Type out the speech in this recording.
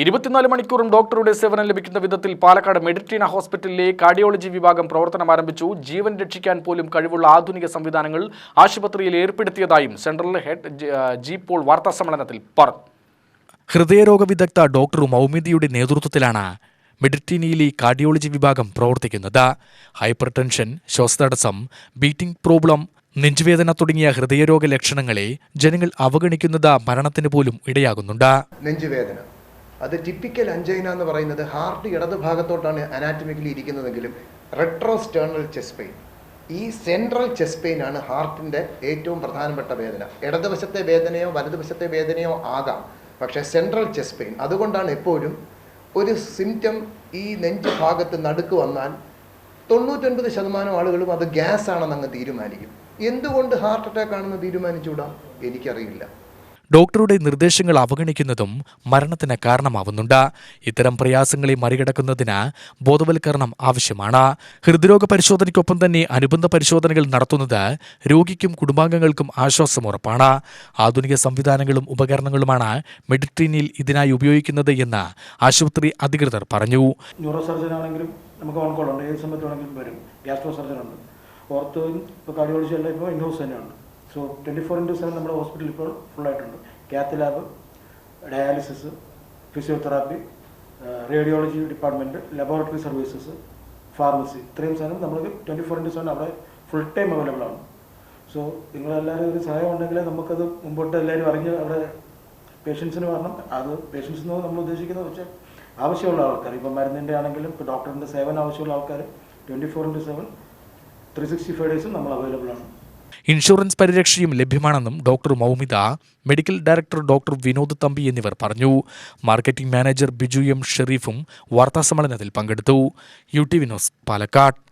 ഇരുപത്തിനാല് മണിക്കൂറും ഡോക്ടറുടെ സേവനം ലഭിക്കുന്ന വിധത്തിൽ പാലക്കാട് മെഡിറ്റീന ഹോസ്പിറ്റലിലെ കാർഡിയോളജി വിഭാഗം പ്രവർത്തനം ആരംഭിച്ചു. ജീവൻ രക്ഷിക്കാൻ പോലും കഴിവുള്ള ആധുനിക സംവിധാനങ്ങൾ ആശുപത്രിയിൽ ഏർപ്പെടുത്തിയതായും സെൻട്രൽ ഹെഡ് ജി- പോൾ വാർത്താ സമ്മേളനത്തിൽ വാർത്താസമ്മേളനത്തിൽ പറഞ്ഞു. ഹൃദയരോഗ വിദഗ്ധ ഡോക്ടർ മൗമിദിയുടെ നേതൃത്വത്തിലാണ് മെഡിറ്റീനിയിലെ കാർഡിയോളജി വിഭാഗം പ്രവർത്തിക്കുന്നത്. ഹൈപ്പർ ടെൻഷൻ ശ്വാസതടസ്സം ബീറ്റിംഗ് പ്രോബ്ലം നെഞ്ചുവേദന തുടങ്ങിയ ഹൃദയരോഗ ലക്ഷണങ്ങളെ ജനങ്ങൾ അവഗണിക്കുന്നത് മരണത്തിന് പോലും ഇടയാകുന്നുണ്ട്. നെഞ്ചുവേദന. അത് ടിപ്പിക്കൽ അഞ്ചൈന എന്ന് പറയുന്നത് ഹാർട്ട് ഇടത് ഭാഗത്തോട്ടാണ് അനാറ്റമിക്കലി ഇരിക്കുന്നതെങ്കിലും റെട്രോസ്റ്റേണൽ ചെസ്റ്റ് പെയിൻ ഈ സെൻട്രൽ ചെസ്റ്റ് പെയിൻ ആണ് ഹാർട്ടിന്റെ ഏറ്റവും പ്രധാനപ്പെട്ട വേദന. ഇടതുവശത്തെ വേദനയോ വലതുവശത്തെ വേദനയോ ആകാം. പക്ഷേ സെൻട്രൽ ചെസ്റ്റ് പെയിൻ അതുകൊണ്ടാണ് എപ്പോഴും ഒരു സിംറ്റം ഈ നെഞ്ച് ഭാഗത്ത് നടുക്ക് വന്നാൽ തൊണ്ണൂറ്റൊൻപത് ശതമാനം ആളുകളും അത് ഗ്യാസ് ആണെന്ന് അങ്ങ് തീരുമാനിക്കും. എന്തുകൊണ്ട് ഹാർട്ട് അറ്റാക്ക് ആണെന്ന് തീരുമാനിച്ചുകൂടാ? എനിക്കറിയില്ല. ഡോക്ടറുടെ നിർദ്ദേശങ്ങൾ അവഗണിക്കുന്നതും മരണത്തിന് കാരണമാവുന്നുണ്ട്. ഇത്തരം പ്രയാസങ്ങളെ മറികടക്കുന്നതിന് ബോധവൽക്കരണം ആവശ്യമാണ്. ഹൃദ്രോഗ പരിശോധനയ്ക്കൊപ്പം തന്നെ അനുബന്ധ പരിശോധനകൾ നടത്തുന്നത് രോഗിക്കും കുടുംബാംഗങ്ങൾക്കും ആശ്വാസം ഉറപ്പാണ്. ആധുനിക സംവിധാനങ്ങളും ഉപകരണങ്ങളുമാണ് മെഡിട്രീനിൽ ഇതിനായി ഉപയോഗിക്കുന്നത് എന്ന് ആശുപത്രി അധികൃതർ പറഞ്ഞു. ന്യൂറോ സർജൻ ആണെങ്കിലും നമുക്ക് വരും. ഗ്യാസ്ട്രോ സർജൻ ഉണ്ട്. ഓർത്തോയും ഇപ്പോൾ കാർഡിയോളജി എല്ലാം ഇപ്പോൾ ഇൻഹൗസ് തന്നെയാണ് so twenty four into seven നമ്മുടെ ഹോസ്പിറ്റലിൽ ഇപ്പോൾ ഫുള്ളായിട്ടുണ്ട് cath lab dialysis physiotherapy radiology department laboratory services pharmacy ഇത്രയും സാധനം നമ്മൾ ട്വന്റി ഫോർ ഇന്റു സെവൻ അവിടെ ഫുൾ ടൈം അവൈലബിൾ ആണ്. സോ നിങ്ങളെല്ലാവരും ഒരു സഹായം ഉണ്ടെങ്കിൽ നമുക്കത് മുമ്പോട്ട് എല്ലാവരും അറിഞ്ഞ് അവിടെ പേഷ്യൻസിന് വരണം. അത് പേഷ്യൻസ് എന്ന് നമ്മൾ ഉദ്ദേശിക്കുന്നത് വെച്ചാൽ ആവശ്യമുള്ള ആൾക്കാർ. ഇപ്പോൾ മരുന്നിന്റെ ആണെങ്കിലും ഇപ്പോൾ ഡോക്ടറിന്റെ സേവനം ആവശ്യമുള്ള ആൾക്കാർ twenty four into seven three sixty five ഡേയ്സും നമ്മൾ അവൈലബിൾ ആണ്. ഇൻഷുറൻസ് പരിരക്ഷയും ലഭ്യമാണെന്നും doctor Moumita medical director doctor Vinod Thampi എന്നിവർ പറഞ്ഞു. മാർക്കറ്റിംഗ് മാനേജർ ബിജു എം ഷെറീഫും വാർത്താസമ്മേളനത്തിൽ പങ്കെടുത്തു. U T Vinos Palakkad.